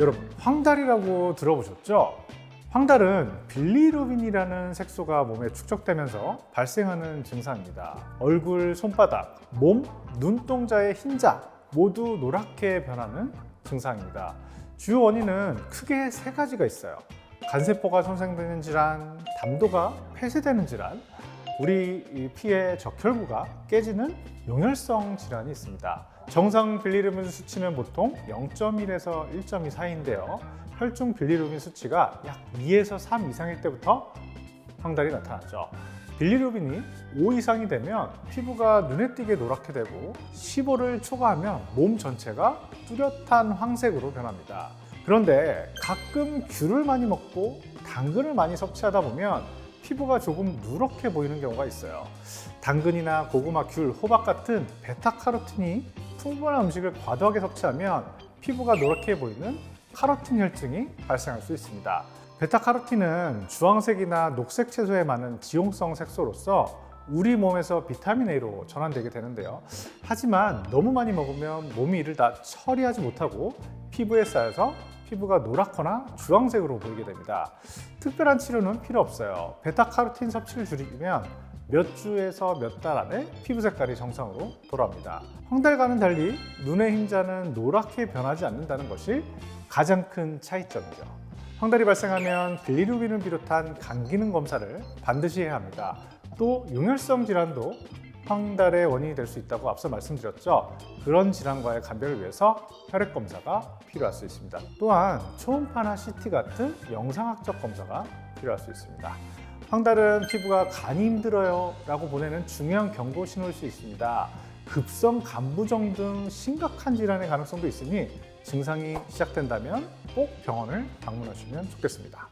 여러분, 황달이라고 들어보셨죠? 황달은 빌리루빈이라는 색소가 몸에 축적되면서 발생하는 증상입니다. 얼굴, 손바닥, 몸, 눈동자의 흰자 모두 노랗게 변하는 증상입니다. 주요 원인은 크게 세 가지가 있어요. 간세포가 손상되는 질환, 담도가 폐쇄되는 질환, 우리 이 피의 적혈구가 깨지는 용혈성 질환이 있습니다. 정상 빌리루빈 수치는 보통 0.1에서 1.2 사이인데요. 혈중 빌리루빈 수치가 약 2에서 3 이상일 때부터 황달이 나타나죠. 빌리루빈이 5 이상이 되면 피부가 눈에 띄게 노랗게 되고 15를 초과하면 몸 전체가 뚜렷한 황색으로 변합니다. 그런데 가끔 귤을 많이 먹고 당근을 많이 섭취하다 보면 피부가 조금 누렇게 보이는 경우가 있어요. 당근이나 고구마, 귤, 호박 같은 베타카로틴이 풍부한 음식을 과도하게 섭취하면 피부가 노랗게 보이는 카로틴 혈증이 발생할 수 있습니다. 베타카로틴은 주황색이나 녹색 채소에 많은 지용성 색소로서 우리 몸에서 비타민 A로 전환되게 되는데요. 하지만 너무 많이 먹으면 몸이 이를 다 처리하지 못하고 피부에 쌓여서 피부가 노랗거나 주황색으로 보이게 됩니다. 특별한 치료는 필요 없어요. 베타카로틴 섭취를 줄이면 몇 주에서 몇 달 안에 피부 색깔이 정상으로 돌아옵니다. 황달과는 달리 눈의 흰자는 노랗게 변하지 않는다는 것이 가장 큰 차이점이죠. 황달이 발생하면 빌리루빈을 비롯한 간 기능 검사를 반드시 해야 합니다. 또 용혈성 질환도 황달의 원인이 될 수 있다고 앞서 말씀드렸죠. 그런 질환과의 감별을 위해서 혈액 검사가 필요할 수 있습니다. 또한 초음파나 CT 같은 영상학적 검사가 필요할 수 있습니다. 황달은 피부가 간이 힘들어요 라고 보내는 중요한 경고 신호일 수 있습니다. 급성 간부종 등 심각한 질환의 가능성도 있으니 증상이 시작된다면 꼭 병원을 방문하시면 좋겠습니다.